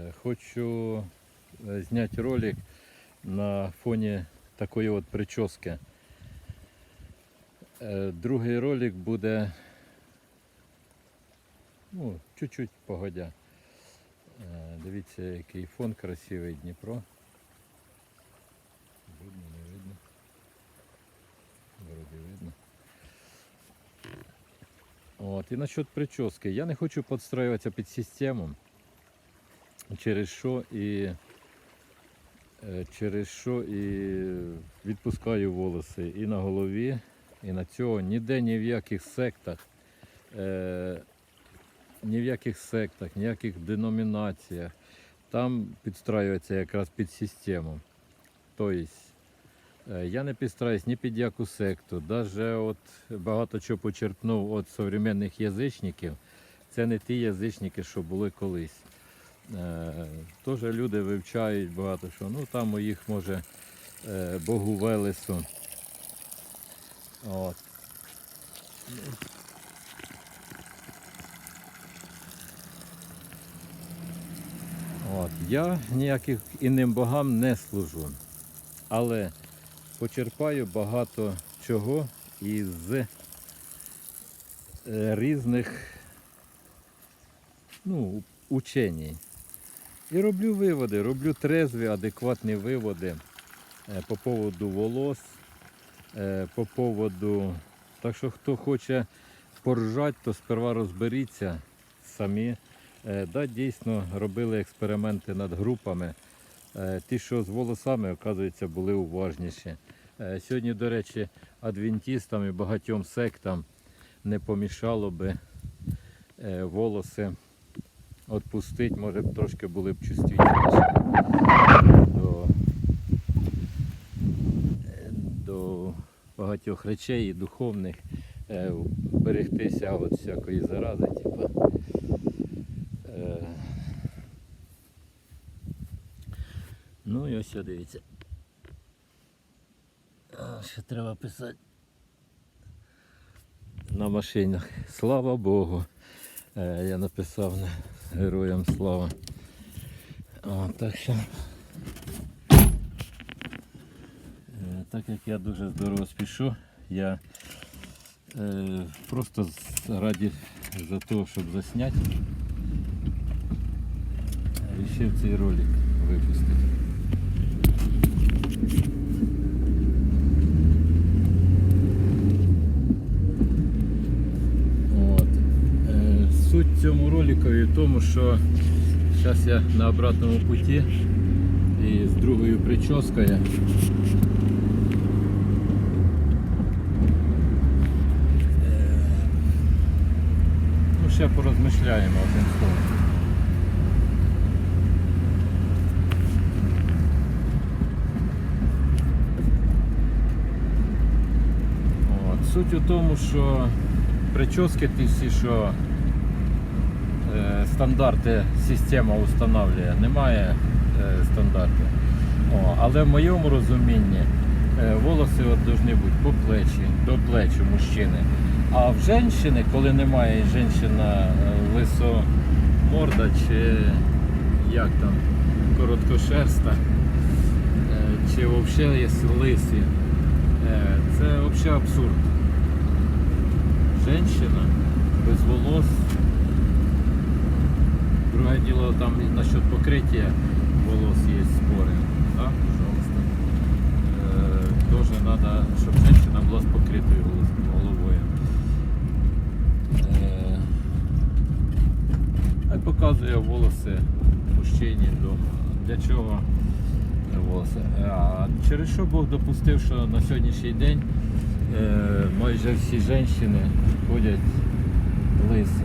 Е, Хочу е, зняти ролик на фоні такої от прически. Е, Другий ролик буде ну, чуть-чуть погодя. Дивіться, який фон красивий Дніпро. Видно, не видно. Вроді видно. От, і насчет прически. Я не хочу підстраюватися під систему. Через що і е, через що і відпускаю волоси і на голові, і на цього. Ніде ні в яких сектах, е, ні в яких сектах, ніяких деномінаціях. Там підстраюється якраз під систему. Тобто Е, Я не підстраюсь ні під яку секту. Даже от багато чого почерпнув від современних язичників. Це не ті язичники, що були колись. Е, Теж люди вивчають багато що. Ну там у їх може е, Богу Велесу. От. От. Я ніяких інним богам не служу. Але почерпаю багато чого із е, різних ну, учень. І роблю виводи, роблю трезві, адекватні виводи е, по поводу волос, е, по поводу. Так що хто хоче поржати, то сперва розберіться самі. Е, Да, дійсно робили експерименти над групами. Ті, що з волосами, оказується, були уважніші. Сьогодні, до речі, адвентистам і багатьом сектам не помішало би волоси відпустити, може б трошки були б чувствительніші до, до багатьох речей і духовних, е, берегтися від всякої зарази. Типу. Е, Ну і ось дивіться. Ще треба писати на машинах. Слава Богу. Е, Я написав на героям слава. О, так що. е, Так як я дуже здорово спішу, я е, просто раді за того, щоб засняти, вирішив цей ролик випустити. От. Е, Суть роликові тому, що зараз я на обратному путі і з другою прическою. Е, Ну, ще порозмишляємо одним словом. Суть у тому, що прически ті всі, що стандарти система встановлює, немає е, стандартів. Але в моєму розумінні е, волоси от повинні бути по плечі, до плеч у мужчини. А в жінки, коли немає жінка лисоморда чи як там, короткошерста, е, чи взагалі є лисі, е, це взагалі абсурд. Женщина без волос. Діло там насчет покриття волос є спори. Да? Тоже треба, щоб женщина була з покритою головою. Е, показує волоси мужчині вдома. Для чого волоси? А через що Бог допустив, що на сьогоднішній день е, майже всі жінки ходять лисі.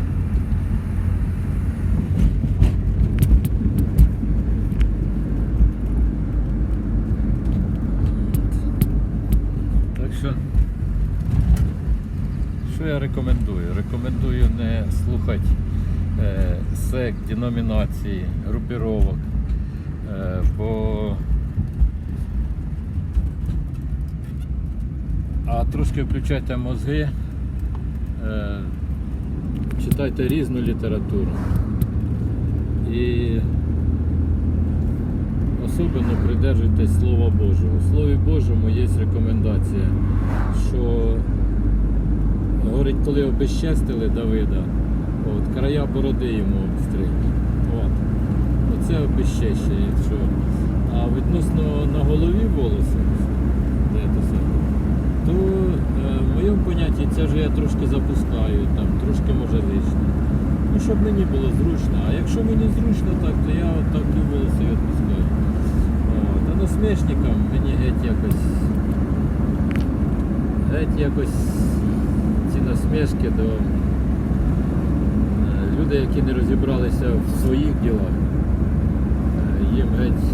Так що, що я рекомендую? Рекомендую не слухати е, сект, деномінації, групіровок, е, бо а трошки включайте мозги, е, читайте різну літературу. І особливо придержуйтесь Слова Божого. В Слові Божому є рекомендація, що говорить, коли обезчестили Давида, от, края бороди йому обстригли. Оце обезчещення, якщо. А відносно на голові волоси, де це саме, то е, в моєму понятті це вже я трошки запускаю, там трошки може лишнє. Ну, щоб мені було зручно. А якщо мені зручно так, то я от так і волоси відпускаю. От. А насмішникам мені геть якось. Геть якось насмішки до е, люди, які не розібралися в своїх ділах. Е, Їм геть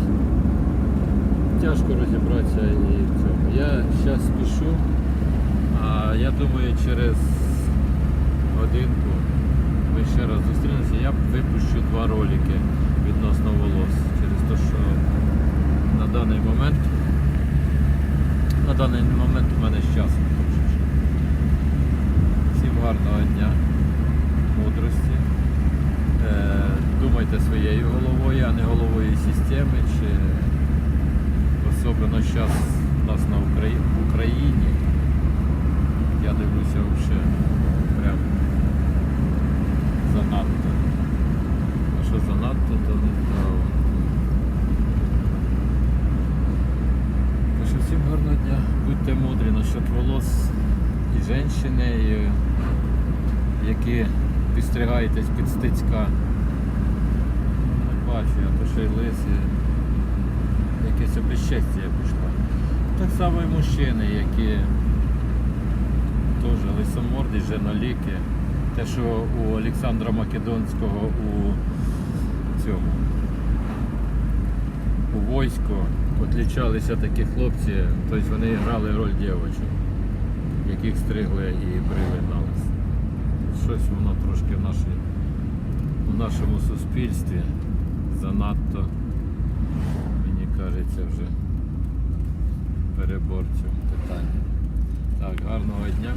тяжко розібратися і в цьому. Я зараз спішу, а я думаю, через годинку ми ще раз зустрінемося. Я випущу два ролики відносно волос. Через те, що на даний момент на даний момент у мене з часом гарного дня, мудрості. Е, думайте своєю головою, а не головою системи, чи особливо зараз у нас на Україні. Я дивлюся вже прям занадто. А що занадто, то не здорово. Всім гарного дня. Будьте мудрі насчет волос жінки, які підстригаєтесь під стицька. Бачу, а то ще й лисі. Якесь обезчестя пішло. Так само і мужчини, які теж лисоморді, женоліки. Те, що у Олександра Македонського у цьому у війську отлічалися такі хлопці, тобто вони грали роль дівчат, яких стригли і приєдналися. Щось воно трошки в, нашій, в нашому суспільстві занадто, мені кажеться, вже перебор питання. Так, гарного дня.